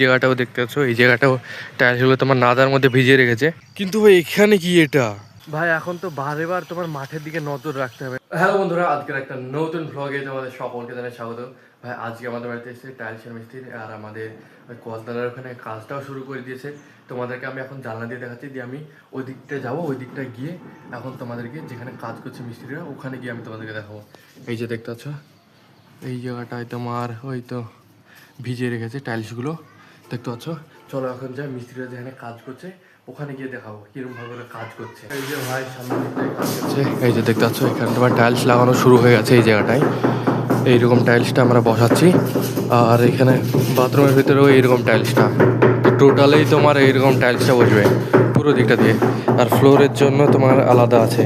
জায়গাটাও দেখতে পাচ্ছ এই জায়গাটাও টাইলসগুলো তোমার নাদার মধ্যে ভিজিয়ে রেখেছে। কিন্তু ভাই এখানে কি এটা? ভাই এখন তো বারে বার তোমার মাঠের দিকে নজর রাখতে হবে। হ্যালো বন্ধুরা আজকের একটা নতুন ভ্লগে তোমাদের সকলকে জানাই স্বাগত। ভাই আজকে আমাদের বাড়িতে এসেছে টাইলসের মিস্ত্রি আর আমাদের কলতলার ওখানে কাজটাও শুরু করে দিয়েছে। তোমাদেরকে আমি এখন জানলা দিয়ে দেখাচ্ছি দিয়ে আমি ওই দিকটা যাব ওই দিকটা গিয়ে এখন তোমাদেরকে যেখানে কাজ করছে মিস্ত্রিরা ওখানে গিয়ে আমি তোমাদেরকে দেখাবো। এই যে দেখতে পাচ্ছ এই জায়গাটায় তোমার ওই তো ভিজিয়ে রেখেছে টাইলসগুলো দেখতে পাচ্ছ? চলো এখন যাই, মিস্ত্রিরা যেখানে কাজ করছে, ওখানে গিয়ে দেখাবো কীরকম ভাবে কাজ করছে। এই যে ভাই, সামনে এই যে দেখতে পাচ্ছ, এখানে তোমার টাইলস লাগানো শুরু হয়ে গেছে এই জায়গাটায়। এইরকম টাইলসটা আমরা বসাচ্ছি। আর এখানে বাথরুমের ভিতরেও এইরকম টাইলসটা তো টোটালেই তোমার এইরকম টাইলসটা বসবে, পুরো দিকটা দিয়ে। আর ফ্লোরের জন্য তোমার আলাদা আছে।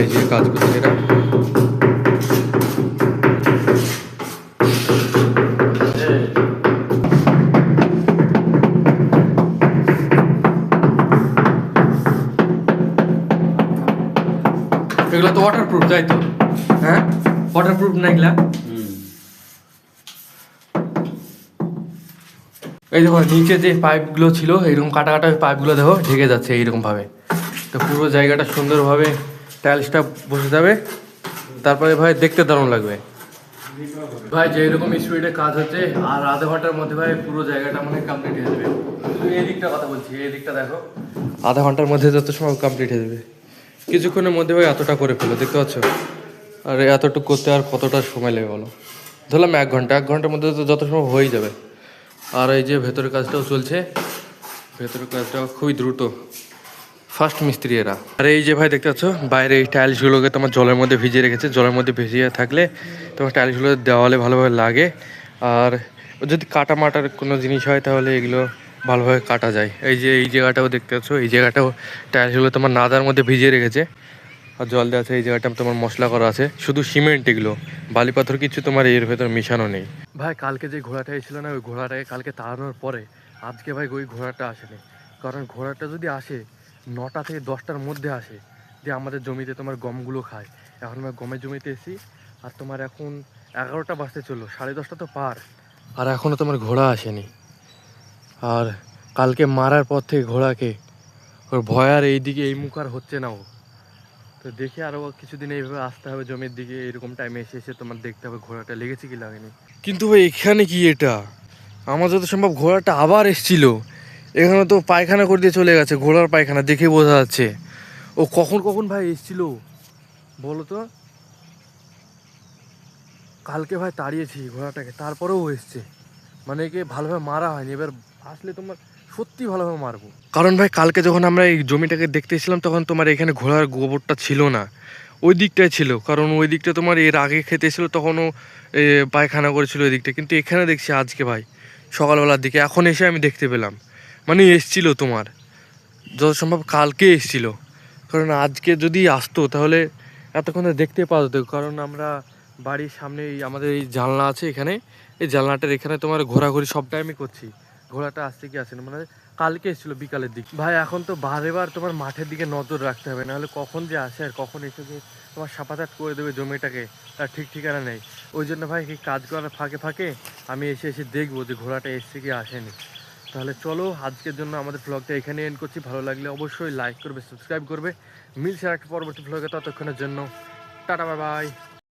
এই যে কাজ করছে এটা। এগুলো তো ওয়াটারপ্রুফ তাই তো? হ্যাঁ? ওয়াটারপ্রুফ না এগুলা? এই দেখো, নিচে যে পাইপগুলো ছিল, এইরকম কাটা কাটা পাইপগুলো দেখো, ঢেকে যাচ্ছে এইরকম ভাবে তো পুরো জায়গাটা সুন্দরভাবে টাইলসটা বসে যাবে। তারপরে ভাই দেখতে দারুণ লাগবে। ভাই যে এরকম স্পিডে কাজ হচ্ছে, আর আধা ঘণ্টার মধ্যে ভাই পুরো জায়গাটা মনে কমপ্লিট হয়ে যাবে। এই দিকটা কথা বলছি, এই দিকটা দেখো। আধা ঘণ্টার মধ্যে যত সময় কমপ্লিট হয়ে যাবে। কিছুক্ষণের মধ্যে ভাই এতটা করে ফেলো, দেখতে পাচ্ছ? আর এতটুকু করতে আর কতটা সময় লাগে বলো? ধরলাম এক ঘণ্টা, এক ঘণ্টার মধ্যে তো যত সময় হয়েই যাবে। আর এই যে ভেতরের কাজটাও চলছে, ভেতরের কাজটাও খুবই দ্রুত। ফার্স্ট মিস্ত্রি এরা। আর এই যে ভাই, দেখতে পাচ্ছ? বাইরে এই টাইলসগুলোকে তোমার জলের মধ্যে ভিজিয়ে রেখেছে। জলের মধ্যে ভিজিয়ে থাকলে তোমার টাইলসগুলো দেওয়ালে ভালোভাবে লাগে। আর যদি কাটা মাটার কোনো জিনিস হয়, তাহলে এগুলো ভালোভাবে কাটা যায়। এই যে, এই জায়গাটাও দেখতে পাচ্ছ, এই জায়গাটাও টাইলসগুলো তোমার নাদার মধ্যে ভিজিয়ে রেখেছে। আর জল দেওয়া আছে, এই জায়গাটা তোমার মশলা করা আছে। শুধু সিমেন্ট এগুলো, বালি পাথর কিছু তোমার এর ভেতর মিশানো নেই। ভাই, কালকে যে ঘোড়াটা এসেছিল না, ওই ঘোড়াটাকে কালকে তাড়ানোর পরে আজকে ভাই ওই ঘোড়াটা আসেনি। কারণ ঘোড়াটা যদি আসে, নটা থেকে দশটার মধ্যে আসে যে আমাদের জমিতে তোমার গমগুলো খায়। এখন আমরা গমের জমিতে এসি আর তোমার এখন এগারোটা বাজতে চলল, সাড়ে দশটা তো পার। আর এখনও তোমার ঘোড়া আসেনি। আর কালকে মারার পর থেকে ঘোড়াকে, ওর ভয় আর এইদিকে এই মুখ আর হচ্ছে না ও। তো দেখি আরও কিছুদিন এইভাবে আসতে হবে জমির দিকে এরকম টাইমে এসে এসে তোমার দেখতে হবে ঘোড়াটা লেগেছে কি লাগেনি। কিন্তু ভাই, এখানে কি এটা? আমার যত সম্ভব ঘোড়াটা আবার এসছিল। এখানে তো পায়খানা করে দিয়ে চলে গেছে, ঘোড়ার পায়খানা দেখে বোঝা যাচ্ছে। ও কখন কখন ভাই এসছিল? বলো তো। কালকে ভাই তাড়িয়েছি ঘোড়াটাকে, তারপরেও এসছে। মানে একে ভালোভাবে মারা হয়নি, এবার আসলে তোমার সত্যি ভালোভাবে মারবো। কারণ ভাই, কালকে যখন আমরা এই জমিটাকে দেখতে এসেছিলাম, তখন তোমার এখানে ঘোড়ার গোবরটা ছিল না। ওই দিকটাই ছিল, কারণ ওই দিকটা তোমার এর আগে খেতে এসেছিল, তখনও পায়খানা করেছিল ওই দিকটা। কিন্তু এখানে দেখছি আজকে ভাই, সকালবেলার দিকে, এখন এসে আমি দেখতে পেলাম। মানে এসছিল তোমার যত সম্ভব কালকে এসছিল। কারণ আজকে যদি আসতো, তাহলে এতক্ষণ দেখতে পাওয়া যেত। কারণ আমরা বাড়ির সামনে আমাদের এই জানলা আছে এখানে। এই জানলাটার এখানে তোমার ঘোরাঘুরি সব টাইমই করছি। ঘোড়াটা আসছে কি আসে না? মানে কালকে এসেছিল বিকালের দিক। ভাই, এখন তো বারে বার তোমার মাঠের দিকে নজর রাখতে হবে, নাহলে কখন যে আসে আর কখন এসে যে তোমার সাপাতাট করে দেবে জমিটাকে, তার ঠিক ঠিকানা নেই। ওই জন্য ভাই কি কাজ করার ফাঁকে ফাঁকে আমি এসে এসে দেখব যে ঘোড়াটা এসছে কি আসেনি। তাহলে চলো, আজকের জন্য আমাদের ব্লগটা এখানে এন্ড করছি। ভালো লাগলে অবশ্যই লাইক করবে সাবস্ক্রাইব করবে। মিলছে একটা পরবর্তী ব্লগে ততক্ষণের জন্য টাটা বাই বাই